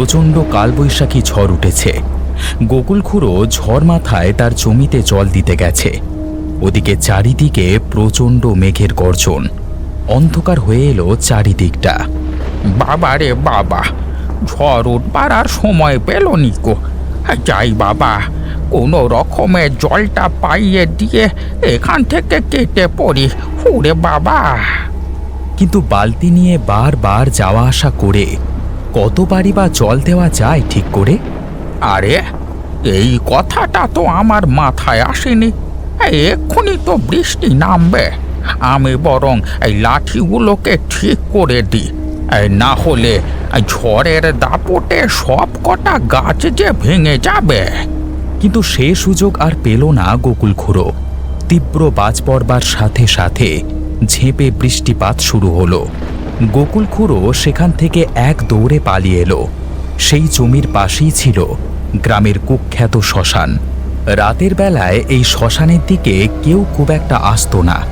প্রচণ্ড কালবৈশাখী ঝড় উঠেছে। গোকুল খুঁড়ো ঝড় মাথায় তার জমিতে জল দিতে গেছে। ওদিকে চারিদিকে প্রচণ্ড মেঘের গর্জন। অন্ধকার হয়ে এলো চারিদিকটা। বাবা রে বাবা, ঝড় উঠবার আর সময় পেল নিকো যাই বাবা, কোনো রকমের জলটা পাইয়ে দিয়ে এখান থেকে কেটে পড়ি। হুরে বাবা। কিন্তু বালতি নিয়ে বারবার যাওয়া আসা করে কতবারই বা জল দেওয়া যায় ঠিক করে? আরে এই কথাটা তো আমার মাথায় আসেনি। এক্ষুনি তো বৃষ্টি নামবে। আমি বরং এই লাঠিগুলোকে ঠিক করে দিই। না হলে ঝড়ের দাপটে সব কটা গাছ যে ভেঙে যাবে। কিন্তু সে সুযোগ আর পেল না গোকুল খুঁড়ো। তীব্র বাজ পড়বার সাথে সাথে ঝেঁপে বৃষ্টিপাত শুরু হলো। গোকুল খুঁড়ো সেখান থেকে এক দৌড়ে পালিয়ে এলো। সেই জমির পাশেই ছিল গ্রামের কুখ্যাত শ্মশান। রাতের বেলায় এই শ্মশানের দিকে কেউ খুব একটা আসতো না।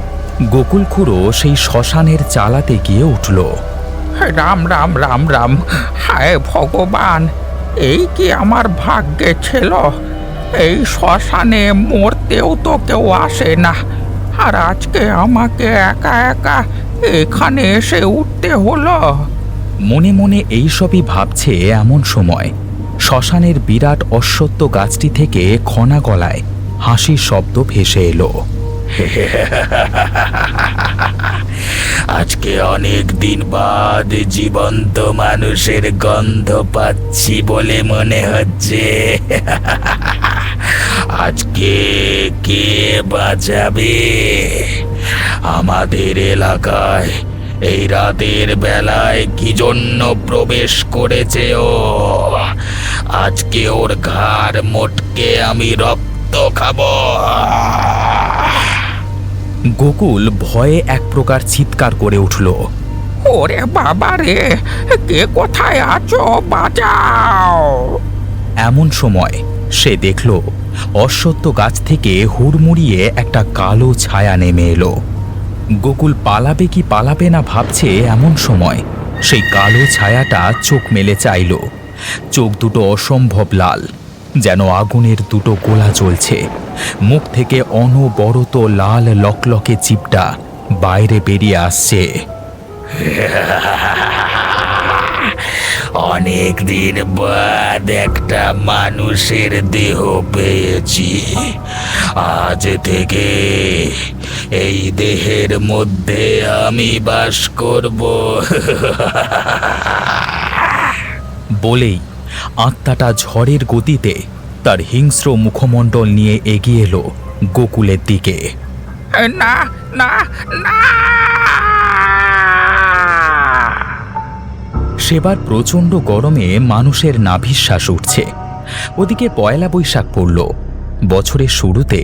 গোকুল খুঁড়ো সেই শ্মশানের চালাতে গিয়ে উঠল। রাম রাম রাম রাম, হায় ভগবান, এই কি আমার ভাগ্যে ছিল? এই শ্মশানে মরতেও তো কেউ আসে না। আর আজকে আমাকে একা একা এখানে এসে উঠতে হলো। মনে মনে এইসবই ভাবছে এমন সময় শ্মশানের বিরাট অশ্বত্থ গাছটি থেকে খনা গলায় হাসির শব্দ ভেসে এলো। আজকে অনেক দিন বাদ জীবন্ত মানুষের গন্ধ পাচ্ছি বলে মনে হচ্ছে। আজকে কে বাঁচাবে? আমাদের এলাকায় এই রাতের বেলায় কি জন্য প্রবেশ করেছে ও? আজকে ওর ঘাড় মোটকে আমি রক্ত খাব। গোকুল ভয়ে এক প্রকার চিৎকার করে উঠল। ওরে বাবা রে কে কোথায় আছো? বাঁচাও। এমন সময় সে দেখল অশ্বত্থ গাছ থেকে হুড়মুড়িয়ে একটা কালো ছায়া নেমে এলো। গোকুল পালাবে কি পালাবে না ভাবছে এমন সময়। সেই কালো ছায়াটা চোখ মেলে চাইল। চোখ দুটো অসম্ভব লাল, যেন আগুনের দুটো গোলা জ্বলছে। মুখ থেকে অনবরত লাল লকলকে চিপটা বাইরে বেরিয়ে আসছে। অনেক দিন বাদ একটা মানুষের দেহ পেয়েছি। আজ থেকে এই দেহের মধ্যে আমি বাস করব। বলেই আত্মাটা ঝড়ের গতিতে তার হিংস্র মুখমণ্ডল নিয়ে এগিয়ে এলো গোকুলের দিকে। না না না। সেবার প্রচণ্ড গরমে মানুষের নাভিশ্বাস উঠছে। ওদিকে পয়লা বৈশাখ পড়ল। বছরের শুরুতে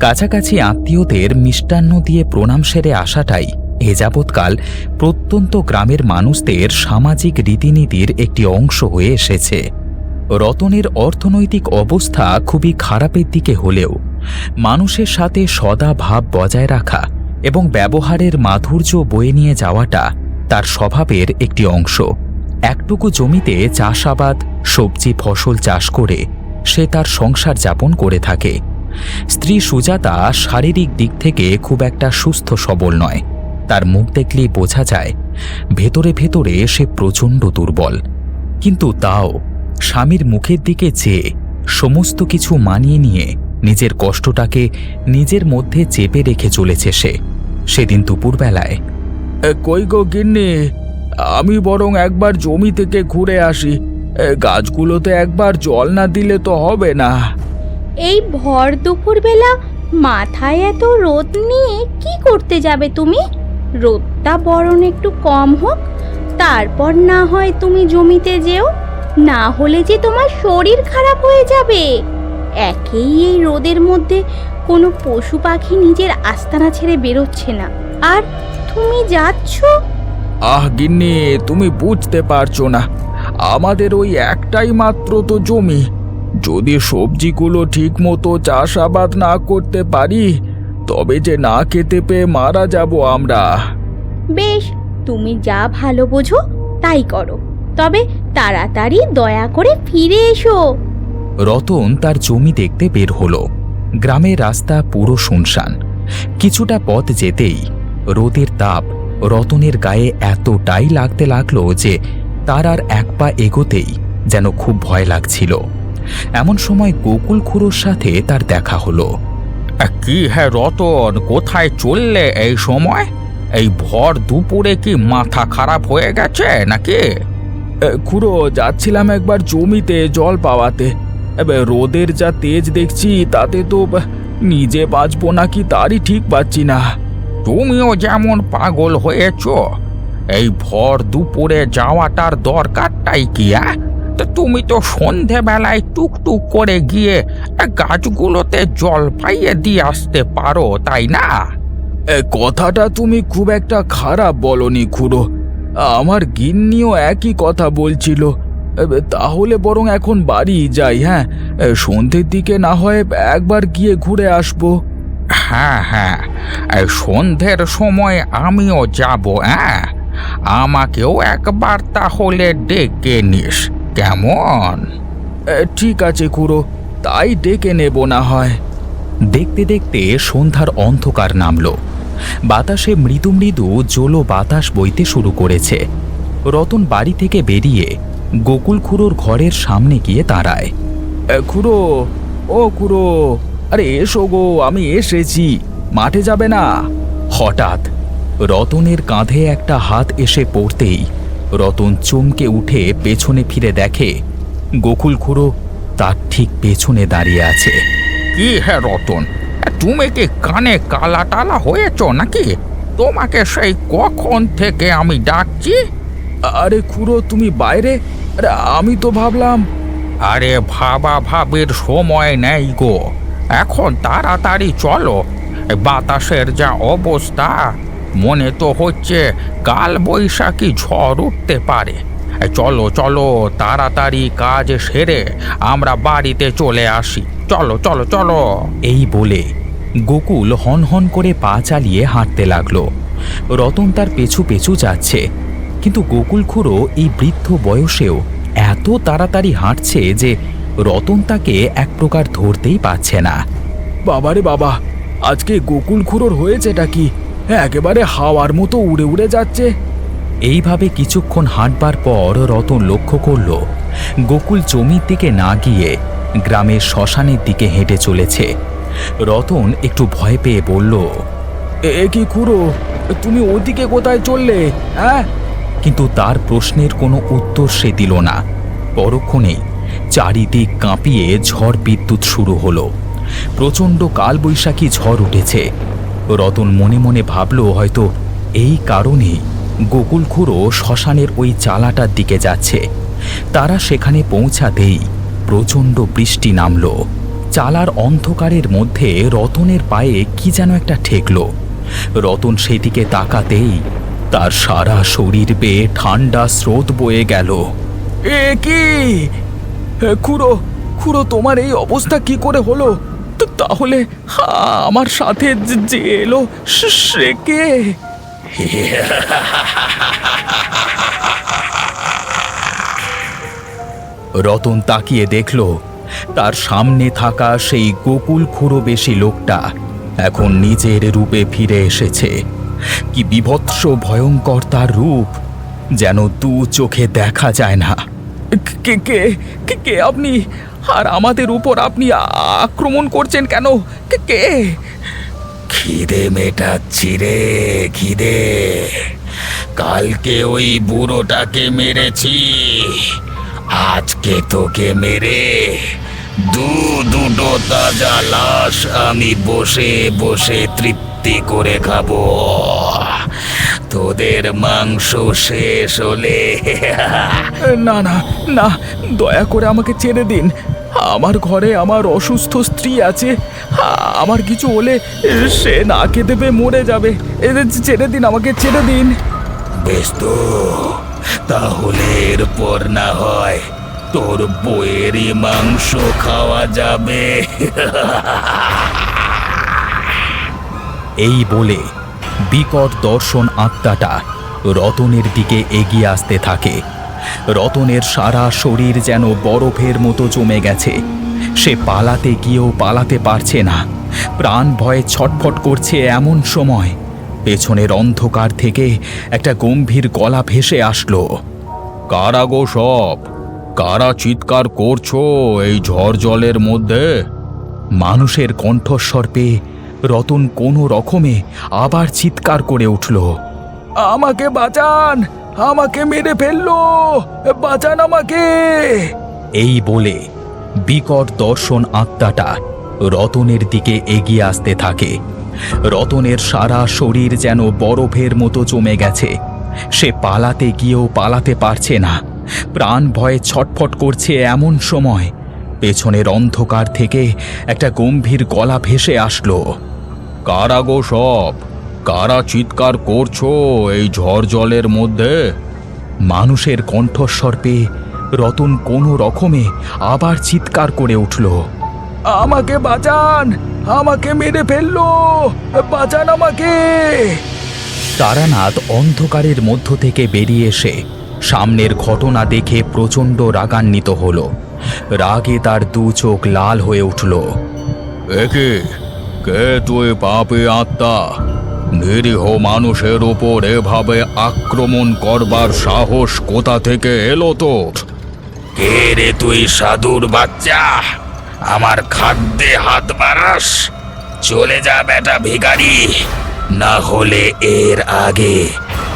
কাছাকাছি আত্মীয়দের মিষ্টান্ন দিয়ে প্রণাম সেরে আসাটাই এ যাবৎকাল প্রত্যন্ত গ্রামের মানুষদের সামাজিক রীতিনীতির একটি অংশ হয়ে এসেছে। রতনের অর্থনৈতিক অবস্থা খুবই খারাপের দিকে হলেও মানুষের সাথে সদা ভাব বজায় রাখা এবং ব্যবহারের মাধুর্য বয়ে নিয়ে যাওয়াটা তার স্বভাবের একটি অংশ। একটুকু জমিতে চাষাবাদ, সবজি, ফসল চাষ করে সে তার সংসার যাপন করে থাকে। স্ত্রী সুজাতা শারীরিক দিক থেকে খুব একটা সুস্থ সবল নয়। তার মুখ দেখলেই বোঝা যায়, ভেতরে ভেতরে সে প্রচণ্ড দুর্বল। কিন্তু তাও স্বামীর মুখের দিকে চেয়ে সমস্ত কিছু মানিয়ে নিয়ে নিজের কষ্টটাকে নিজের মধ্যে চেপে রেখে চলেছে সে। সেদিন দুপুরবেলায় কই গো গিন্নি? আমি বরং একবার জমি থেকে ঘুরে আসি। গাছগুলোতে একবার জল না দিলে তো হবে না। এই ভর দুপুরবেলা মাথায় এত রোদ নিয়ে কি করতে যাবে তুমি? রোদটা বরং একটু কম হোক, তারপর না হয় তুমি জমিতে যেও, না হলে যে তোমার শরীর খারাপ হয়ে যাবে। একেই এই রোদের মধ্যে কোনো পশু পাখি নিজের আস্তানা ছেড়ে বেরোচ্ছে না। আর তুমি যাচ্ছ? আহ গিন্নি তুমি বুঝতে পারছ না। আমাদের ওই একটাই মাত্র তো জমি। যদি সবজিগুলো ঠিক মতো চাষাবাদ না করতে পারি তবে যে না খেতে পেয়ে মারা যাব আমরা। বেশ তুমি যা ভালো বোঝো তাই করো। তবে তাড়াতাড়ি দয়া করে ফিরে এসো। রতন তার জমি দেখতে বের হলো। গ্রামের রাস্তা পুরো শুনশান। কিছুটা পথ যেতেই রোদের তাপ রতনের গায়ে এতটাই লাগতে লাগল যে তার আর এক পা এগোতেই যেন খুব ভয় লাগছিল। এমন সময় গোকুল খুড়োর সাথে তার দেখা হলো। কি হ্যাঁ রতন, কোথায় চললে এই সময়? এই ভর দুপুরে কি মাথা খারাপ হয়ে গেছে নাকি? খুড়ো, যাচ্ছিলাম একবার জমিতে জল পাওয়াতে। রোদের যা তেজ দেখছি, তাতে তো নিজে বাঁচবো নাকি তারই ঠিক পাচ্ছি না। তুমিও যেমন পাগল হয়েছ এই ভর দুপুরে যাওয়াটার দরকারটাই কি আ? তা তুমি তো সন্ধেবেলায় টুকটুক করে গিয়ে গাছগুলোতে জল পাইয়ে দিয়ে আসতে পারো তাই না? এ, কথাটা তুমি খুব একটা খারাপ বলনি খুড়ো। আমার গিন্নিও একই কথা বলছিল। তাহলে বরং এখন বাড়ি যাই হ্যাঁ? সন্ধ্যের দিকে না হয় একবার গিয়ে ঘুরে আসব। হ্যাঁ হ্যাঁ। সন্ধ্যের সময় আমিও যাব হ্যাঁ আমাকেও একবার তাহলে ডেকে নিস কেমন? ঠিক আছে খুড়ো তাই ডেকে নেব না হয়। দেখতে দেখতে সন্ধ্যার অন্ধকার নামল। বাতাসে মৃদু মৃদু জোলো বাতাস বইতে শুরু করেছে। রতন বাড়ি থেকে বেরিয়ে গোকুল খুড়োর ঘরের সামনে গিয়ে দাঁড়ায়। খুড়ো ও খুড়ো আরে এসো গো, আমি এসেছি। মাঠে যাবে না। হঠাৎ রতনের কাঁধে একটা হাত এসে পড়তেই রতন চমকে উঠে পেছনে ফিরে দেখে গোকুল খুড়ো তার ঠিক পেছনে দাঁড়িয়ে আছে। কি হ্যাঁ রতন, তুমি কি কানে কালা টালা হয়েছ নাকি? তোমাকে সেই কখন থেকে আমি ডাকছি? আরে খুড়ো, তুমি বাইরে? আরে আমি তো ভাবলাম আরে ভাবা ভাবের সময় নেই গো। এখন তাড়াতাড়ি চলো। বাতাসের যা অবস্থা, মনে তো হচ্ছে কাল বৈশাখী ঝড় উঠতে পারে। চলো চলো, তাড়াতাড়ি কাজ সেরে আমরা বাড়িতে চলে আসি। চলো চলো চলো। এই বলে গোকুল হন হন করে পা চালিয়ে হাঁটতে লাগল। রতন তার পেছু পেছু যাচ্ছে, কিন্তু গোকুল খুঁড়ো এই বৃদ্ধ বয়সেও এত তাড়াতাড়ি হাঁটছে যে রতন তাকে এক প্রকার ধরতেই পারছে না। বাবারে বাবা আজকে গোকুল খুড়োর হয়েছেটা কি? একেবারে হাওয়ার মতো উড়ে উড়ে যাচ্ছে। এইভাবে কিছুক্ষণ হাঁটবার পর রতন লক্ষ্য করল গোকুল জমির দিকে না গিয়ে গ্রামের শ্মশানের দিকে হেঁটে চলেছে। রতন একটু ভয় পেয়ে বলল এ কি খুড়ো তুমি ওদিকে কোথায় চললে হ্যাঁ? কিন্তু তার প্রশ্নের কোনো উত্তর সে দিল না। পরক্ষণেই চারিদিক কাঁপিয়ে ঝড় বিদ্যুৎ শুরু হলো। প্রচণ্ড কালবৈশাখী ঝড় উঠেছে। রতন মনে মনে ভাবল, হয়তো এই কারণেই গোকুল খুঁড়ো শ্মশানের ওই চালাটার দিকে যাচ্ছে। তারা সেখানে পৌঁছাতেই প্রচণ্ড বৃষ্টি নামল। চালার অন্ধকারের মধ্যে রতনের পায়ে কি যেন একটা ঠেকল। রতন সেদিকে তাকাতেই তার সারা শরীর বেয়ে ঠান্ডা স্রোত বয়ে গেল। এ কি? খুড়ো খুড়ো, তোমার এই অবস্থা কি করে হলো? তাহলে আমার সাথে যে- এলো সে কে? রতন তাকিয়ে দেখল, তার সামনে থাকা সেই গোকুল খুঁড়ো বেশি লোকটা এখন নিজের রূপে ফিরে এসেছে। কি বিভৎস, ভয়ঙ্কর তার রূপ, যেন দু চোখে দেখা যায় না। কে কে কে কে আপনি? আর আমাদের উপর আপনি আক্রমণ করছেন কেন? কে কে? খিদে মেটাচ্ছি রে, খিদে। কালকে ওই বুড়োটাকে মেরেছি। আজকে তোকে মেরে দু দুটো তাজা লাশ আমি বসে বসে তৃপ্তি করে খাব। তোদের মাংস শেষ হলে। না না না দয়া করে আমাকে ছেড়ে দিন। আমার ঘরে আমার অসুস্থ স্ত্রী আছে। আমার কিছু হলে সে না খেতে মরে যাবে। ছেড়ে দিন আমাকে ছেড়ে দিন। বেশ তো তাহলে এরপর না হয় তোর বইয়েরই মাংস খাওয়া যাবে। এই বলে বিকট দর্শন আত্মাটা রতনের দিকে এগিয়ে আসতে থাকে। রতনের সারা শরীর যেন বরফের মতো জমে গেছে। সে পালাতে গিয়েও পালাতে পারছে না। প্রাণ ভয়ে ছটফট করছে এমন সময়। পেছনের অন্ধকার থেকে একটা গম্ভীর গলা ভেসে আসলো। কারা গো সব? কারা চিৎকার করছ এই ঝড় জলের মধ্যে? মানুষের কণ্ঠস্বর পেয়ে রতন কোনো রকমে আবার চিৎকার করে উঠল, আমাকে বাঁচান! আমাকে মেরে ফেলল! বাঁচান আমাকে! এই বলে বিকট দর্শন আত্মাটা রতনের দিকে এগিয়ে আসতে থাকে। রতনের সারা শরীর যেন বরফের মতো জমে গেছে। সে পালাতে গিয়েও পালাতে পারছে না। প্রাণ ভয়ে ছটফট করছে এমন সময়। পেছনের অন্ধকার থেকে একটা গম্ভীর গলা ভেসে আসলো। কারা গো সব। কারা চিৎকার করছ এই ঝড় জলের মধ্যে? মানুষের কণ্ঠস্বর পেয়ে রতন কোনো রকমে আবার চিৎকার করে উঠল। আমাকে বাঁচান! আমাকে মেরে ফেলল! বাঁচান আমাকে! তারানাথ অন্ধকারের মধ্য থেকে বেরিয়ে এসে সামনের ঘটনা দেখে প্রচণ্ড রাগান্বিত হল। রাগে তার দু চোখ লাল হয়ে উঠল। একে কে তুই পাপে আত্মা? নিরীহ মানুষের উপর এভাবে আক্রমণ করবার সাহস কোথা থেকে এলো তোর? কে রে তুই সাধুর বাচ্চা? আমার খাদ্যে হাত বাড়াস। চলে যা বেটা ভিখারি। না হলে এর আগে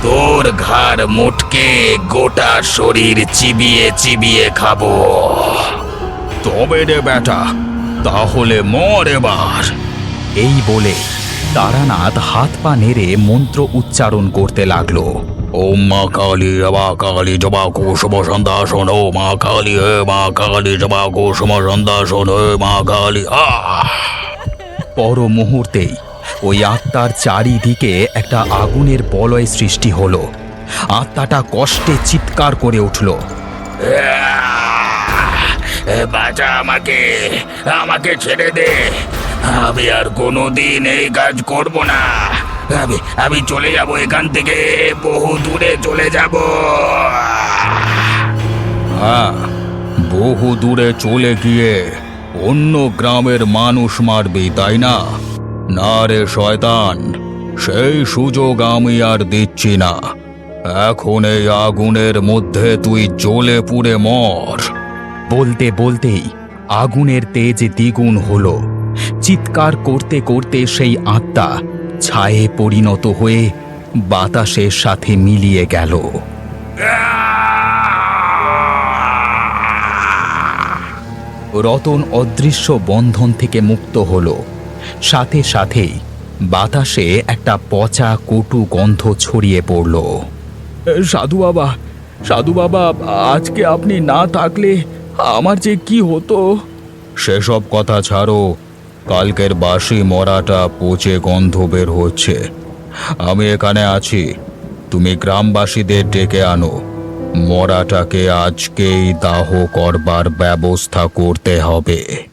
তোর ঘাড় মুটকে গোটা শরীর চিবিয়ে চিবিয়ে খাব। তবে রে বেটা তাহলে মর এবার। এই বলে তারানাথ হাত পা নেড়ে মন্ত্র উচ্চারণ করতে লাগল। ওম মা কালী মা কালী জবা কুসুম সন্দাসন ও মা কালী হে মা কালী জবা কুসুম সন্দাসন হে মা কালী আহ! পর মুহূর্তেই ওই আত্মার চারিদিকে একটা আগুনের বলয় সৃষ্টি হলো। আত্মাটা কষ্টে চিৎকার করে উঠল। বাঁচা আমাকে আমাকে ছেড়ে দে। আমি আর কোনোদিন এই কাজ করব না। আমি আমি চলে যাব এখান থেকে বহু দূরে চলে যাব। হ্যাঁ বহু দূরে চলে গিয়ে অন্য গ্রামের মানুষ মারবি তাই না? না রে শয়তান সেই সুযোগ আমি আর দিচ্ছি না। এখন এই আগুনের মধ্যে তুই জ্বলে পুড়ে মর। বলতে বলতেই আগুনের তেজ দ্বিগুণ হলো। চিৎকার করতে করতে সেই আত্মা ছায়ে পরিণত হয়ে বাতাসের সাথে মিলিয়ে গেল। রতন অদৃশ্য বন্ধন থেকে মুক্ত হলো। সাথে সাথেই বাতাসে একটা পচা কটু গন্ধ ছড়িয়ে পড়ল। সাধু বাবা সাধু বাবা, আজকে আপনি না থাকলে আমার যে কি হতো? সেসব কথা ছাড়ো কালকের বাসি মরাটা পচে গন্ধ বের হচ্ছে। আমি এখানে আছি। তুমি গ্রামবাসীদের ডেকে আনো। মরাটাকে আজকেই দাহ করবার ব্যবস্থা করতে হবে।